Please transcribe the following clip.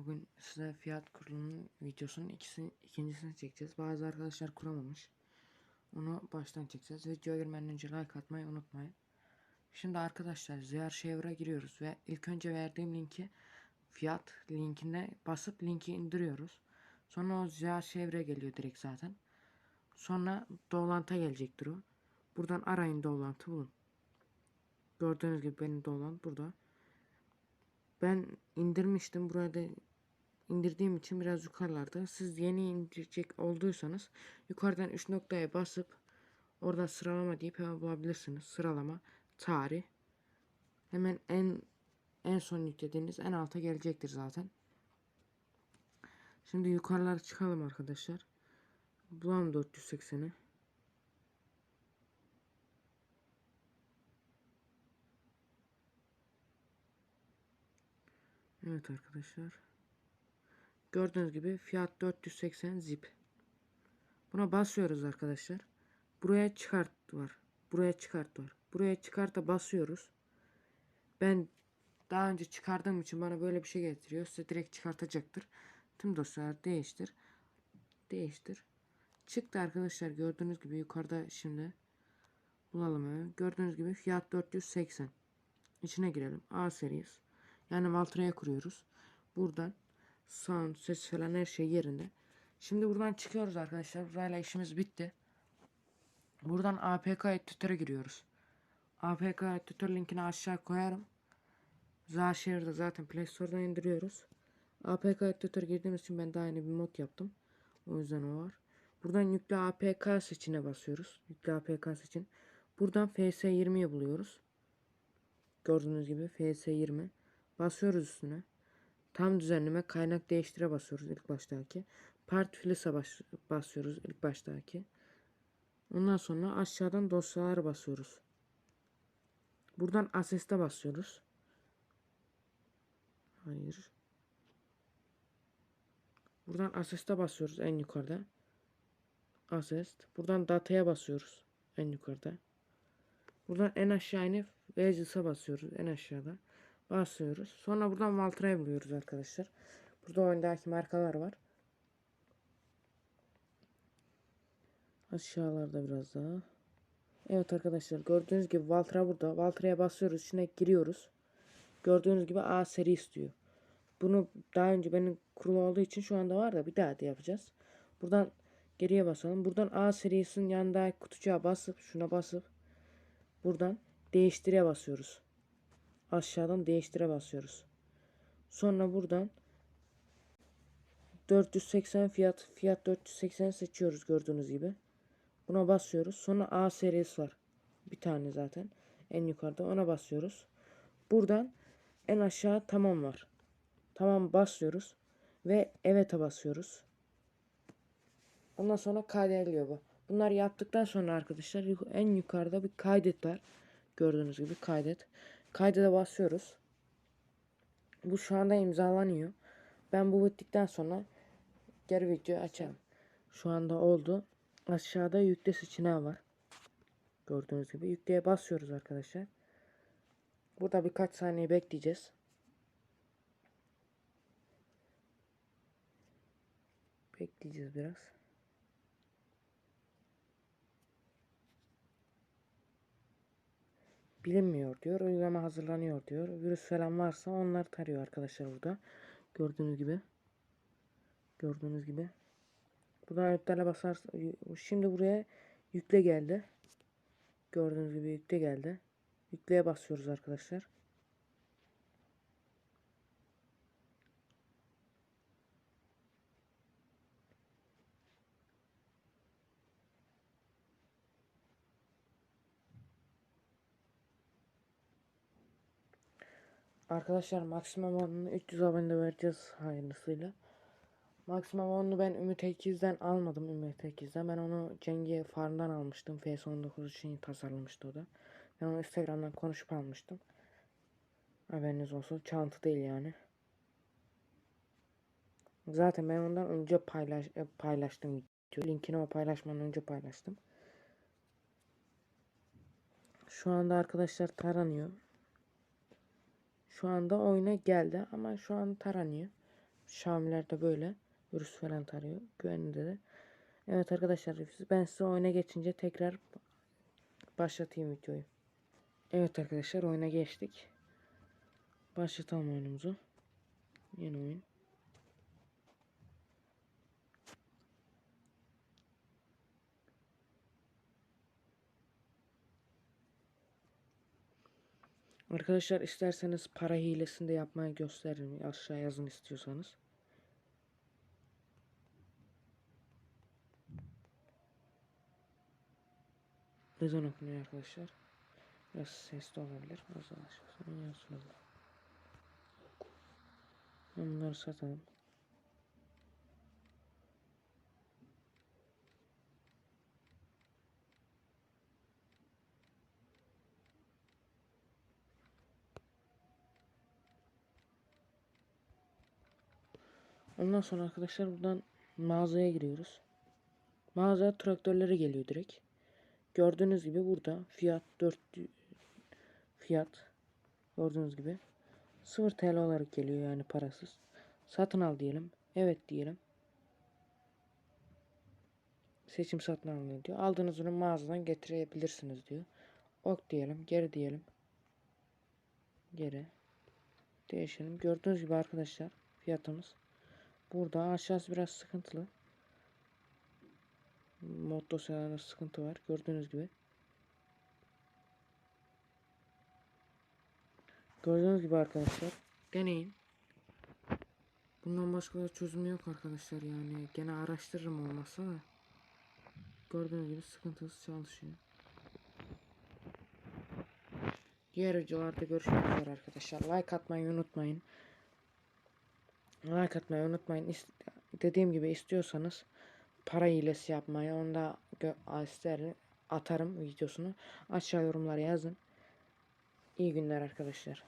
Bugün size fiyat kurulumunun videosunun ikisini, ikincisini çekeceğiz. Bazı arkadaşlar kuramamış. Onu baştan çekeceğiz. Videoya girmeden önce like atmayı unutmayın. Şimdi arkadaşlar Ziyar Şevr'e giriyoruz ve ilk önce verdiğim linki fiyat linkine basıp linki indiriyoruz. Sonra o Ziyar Şevr'e geliyor direkt zaten. Sonra Doğlant'a gelecektir o. Buradan arayın Doğlant'ı bulun. Gördüğünüz gibi benim Doğlant burada. Ben indirmiştim. Burada indirdiğim için biraz yukarılarda. Siz yeni indirecek olduysanız yukarıdan 3 noktaya basıp orada sıralama deyip hemen bulabilirsiniz. Sıralama, tarih. Hemen en en son yüklediğiniz en alta gelecektir zaten. Şimdi yukarılara çıkalım arkadaşlar. Bulalım 480'i. Evet arkadaşlar. Gördüğünüz gibi fiyat 480 zip. Buna basıyoruz arkadaşlar. Buraya çıkart var. Buraya çıkart var. Buraya çıkarta basıyoruz. Ben daha önce çıkardığım için bana böyle bir şey getiriyor. Size direkt çıkartacaktır. Tüm dosyalar değiştir. Değiştir. Çıktı arkadaşlar gördüğünüz gibi yukarıda şimdi bulalım hemen. Gördüğünüz gibi fiyat 480. İçine girelim. A serisi. Yani Valtra'ya kuruyoruz. Buradan sound, ses falan her şey yerinde. Şimdi buradan çıkıyoruz arkadaşlar. Burayla işimiz bitti. Buradan APK editör'e giriyoruz. APK editör linkini aşağı koyarım. Zahşehir'de zaten Play Store'dan indiriyoruz. APK editör girdiğimiz için ben daha yeni bir mod yaptım. O yüzden o var. Buradan yükle APK seçine basıyoruz. Yükle APK seçin. Buradan FS20'yi buluyoruz. Gördüğünüz gibi FS20. Basıyoruz üstüne. Tam düzenleme kaynak değiştire basıyoruz ilk baştaki. Part filise bas basıyoruz ilk baştaki. Ondan sonra aşağıdan dosyalar basıyoruz. Buradan Assess'te basıyoruz. Hayır. Buradan Assess'te basıyoruz en yukarıda. Assess. Buradan Data'ya basıyoruz en yukarıda. Buradan en aşağı inip Wages'a basıyoruz en aşağıda basıyoruz. Sonra buradan Valtra'yı buluyoruz arkadaşlar. Burada oyundaki markalar var. Aşağılarda biraz daha. Evet arkadaşlar gördüğünüz gibi Valtra burada. Valtra'ya basıyoruz. İçine giriyoruz. Gördüğünüz gibi A seri istiyor. Bunu daha önce benim kurulu olduğu için şu anda var da bir daha da yapacağız. Buradan geriye basalım. Buradan A serisinin yanındaki kutucuğa basıp şuna basıp buradan değiştire basıyoruz aşağıdan değiştire basıyoruz. Sonra buradan 480 fiyat fiyat 480 seçiyoruz gördüğünüz gibi. Buna basıyoruz. Sonra A serisi var. Bir tane zaten. En yukarıda ona basıyoruz. Buradan en aşağı tamam var. Tamam basıyoruz. Ve evet'e basıyoruz. Ondan sonra kaydediliyor bu. Bunlar yaptıktan sonra arkadaşlar en yukarıda bir kaydet var. Gördüğünüz gibi kaydet. Kayda basıyoruz. Bu şu anda imzalanıyor. Ben bu bittikten sonra geri video açarım. Şu anda oldu. Aşağıda yükle seçeneği var. Gördüğünüz gibi yükleye basıyoruz arkadaşlar. Burada birkaç saniye bekleyeceğiz. Bekleyeceğiz biraz. Bilinmiyor diyor. Uygulama hazırlanıyor diyor. Virüs falan varsa onlar tarıyor arkadaşlar burada. Gördüğünüz gibi. Gördüğünüz gibi. Buradan öğütlerle basar. Şimdi buraya yükle geldi. Gördüğünüz gibi yükle geldi. Yükleye basıyoruz arkadaşlar. Arkadaşlar maksimum onunu 300 abone vereceğiz hayırlısıyla. Maksimum onunu ben Ümit Ekiz'den almadım Ümit Ekiz'den. Ben onu Cengi Farm'dan almıştım. FS19 için tasarlamıştı o da. Ben onu Instagram'dan konuşup almıştım. Haberiniz olsun. Çantı değil yani. Zaten ben ondan önce paylaş e, paylaştım. Linkini o paylaşmadan önce paylaştım. Şu anda arkadaşlar taranıyor. Şu anda oyuna geldi ama şu an taranıyor. Xiaomi'ler de böyle. Virüs falan tarıyor. Güvenli de. Evet arkadaşlar ben size oyuna geçince tekrar başlatayım videoyu. Evet arkadaşlar oyuna geçtik. Başlatalım oyunumuzu. Yeni oyun. Arkadaşlar isterseniz para hilesini de yapmayı gösteririm. Aşağı yazın istiyorsanız. Ezan okunuyor arkadaşlar. Biraz sesli olabilir. Az aşağısına yazsın. Bunları satalım. Ondan sonra arkadaşlar buradan mağazaya giriyoruz. Mağaza traktörlere geliyor direkt. Gördüğünüz gibi burada fiyat 4 fiyat gördüğünüz gibi 0 TL olarak geliyor yani parasız. Satın al diyelim. Evet diyelim. Seçim satın alınıyor diyor. Aldığınız ürünü mağazadan getirebilirsiniz diyor. Ok diyelim. Geri diyelim. Geri. Değişelim. Gördüğünüz gibi arkadaşlar fiyatımız. Burada aşağısı biraz sıkıntılı. Mod dosyalarında sıkıntı var. Gördüğünüz gibi. Gördüğünüz gibi arkadaşlar. Deneyin. Bundan başka da çözümü yok arkadaşlar yani. Gene araştırırım olmazsa da. Gördüğünüz gibi sıkıntısız çalışıyor. Diğer videolarda görüşmek üzere arkadaşlar. Like atmayı unutmayın. Like atmayı unutmayın. Dediğim gibi istiyorsanız para hilesi yapmayı onda isterim atarım videosunu. Aşağı yorumlara yazın. İyi günler arkadaşlar.